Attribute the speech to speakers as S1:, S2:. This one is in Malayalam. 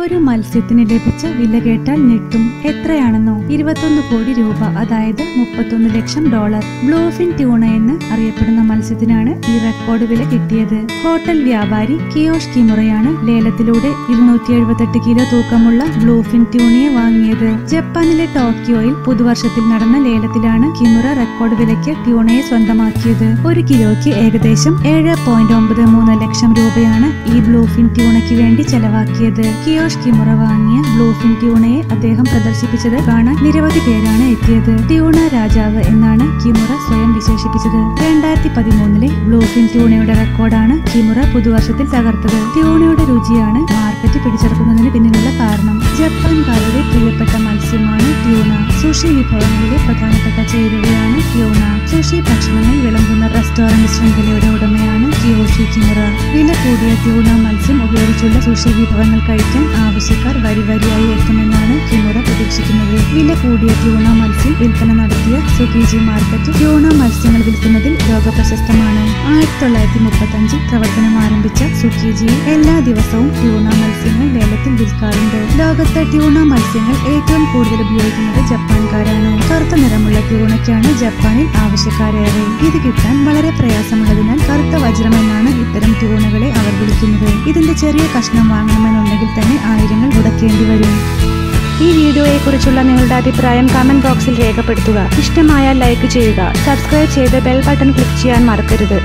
S1: ഒരു മത്സ്യത്തിന് ലഭിച്ച വില കേട്ടാൽ ഞെട്ടും. എത്രയാണെന്നോ? ഇരുപത്തൊന്ന് കോടി രൂപ. അതായത് മുപ്പത്തൊന്ന് ലക്ഷം ഡോളർ. ബ്ലൂഫിൻ ട്യൂണ എന്ന് അറിയപ്പെടുന്ന മത്സ്യത്തിനാണ് ഈ റെക്കോർഡ് വില കിട്ടിയത്. ഹോട്ടൽ വ്യാപാരി കിയോഷ് കിമുറയാണ് ലേലത്തിലൂടെ ഇരുന്നൂറ്റി എഴുപത്തെട്ട് കിലോ തൂക്കമുള്ള ബ്ലൂഫിൻ ട്യൂണയെ വാങ്ങിയത്. ജപ്പാനിലെ ടോക്കിയോയിൽ പുതുവർഷത്തിൽ നടന്ന ലേലത്തിലാണ് കിമുറ റെക്കോർഡ് വിലയ്ക്ക് ട്യൂണയെ സ്വന്തമാക്കിയത്. ഒരു കിലോയ്ക്ക് ഏകദേശം ഏഴ് പോയിന്റ് ഒമ്പത് മൂന്ന് ലക്ഷം രൂപയാണ് ഈ ബ്ലൂഫിൻ ട്യൂണയ്ക്ക് വേണ്ടി ചെലവാക്കിയത്. കിയോഷ് കിമുറ വാങ്ങിയ ബ്ലൂഫിൻ ട്യൂണയെ അദ്ദേഹം പ്രദർശിപ്പിച്ചത് കാണാൻ നിരവധി പേരാണ് എത്തിയത്. ട്യൂണ രാജാവ് എന്നാണ് കിമുറ സ്വയം വിശേഷിപ്പിച്ചത്. രണ്ടായിരത്തി പതിമൂന്നിലെ ബ്ലൂഫിൻ ട്യൂണയുടെ റെക്കോർഡാണ് കിമുറ പുതുവർഷത്തിൽ തകർത്തത്. ട്യൂണയുടെ രുചിയാണ് മാർക്കറ്റ് പിടിച്ചെടുക്കുന്നതിന് പിന്നിലുള്ള കാരണം. ജപ്പാൻകാരുടെ പ്രിയപ്പെട്ട മത്സ്യമാണ് ട്യൂണ. സുഷി വിഭവങ്ങളിലെ പ്രധാനപ്പെട്ട ചേരുവയാണ് ട്യൂണ. സുഷി ഭക്ഷണങ്ങൾ വിളമ്പുന്ന റെസ്റ്റോറന്റ് ശൃംഖലയുടെ ഉടമയാണ് കിയോഷി കിമുറ. വില കൂടിയ ട്യൂണ മത്സ്യം ഉപയോഗിച്ചുള്ള സുഷി വിഭവങ്ങൾ കഴിക്കാൻ ആവശ്യക്കാർ വരി വരിയായി എത്തുമെന്നാണ് കിമുറ പ്രതീക്ഷിക്കുന്നത്. വില കൂടിയ ട്യൂണ മത്സ്യം വിൽപ്പന നടത്തിയ സുഖീജി മാർക്കറ്റ് ട്യൂണ മത്സ്യങ്ങൾ വിൽക്കുന്നതിൽ ലോകപ്രശസ്തമാണ് ആയിരത്തി തൊള്ളായിരത്തി മുപ്പത്തി അഞ്ചിൽ പ്രവർത്തനം ആരംഭിച്ച സുഖീജിയിൽ എല്ലാ ദിവസവും ട്യൂണ മത്സ്യങ്ങൾ ലേലത്തിൽ വിൽക്കാറുണ്ട്. ലോകത്തെ ട്യൂണ മത്സ്യങ്ങൾ ഏറ്റവും കൂടുതൽ ഉപയോഗിക്കുന്നത് ജപ്പാൻകാരാണ്. കറുത്ത നിറമുള്ള ട്യൂണയ്ക്കാണ് ജപ്പാനിൽ ആവശ്യക്കാരേറെ. ഇത് കിട്ടാൻ വളരെ പ്രയാസമുള്ളതിനാൽ കറുത്ത വജ്രം എന്നാണ് ഇത്തരം ട്യൂണകളെ അവർ വിളിക്കുന്നത് ഇതിന്റെ ചെറിയ കഷ്ണം വാങ്ങണമെന്നുണ്ടെങ്കിൽ തന്നെ ആയിരങ്ങൾ മുടക്കേണ്ടി വരും. ഈ വീഡിയോയെക്കുറിച്ചുള്ള നിങ്ങളുടെ അഭിപ്രായം കമന്റ് ബോക്സിൽ രേഖപ്പെടുത്തുക. ഇഷ്ടമായാൽ ലൈക്ക് ചെയ്യുക. സബ്സ്ക്രൈബ് ചെയ്ത് ബെൽ ബട്ടൺ ക്ലിക്ക് ചെയ്യാൻ മറക്കരുത്.